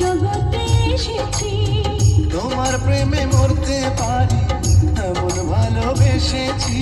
জগতে এসেছি। তোমার প্রেমে মরতে পারি এমন ভালোবেসেছি।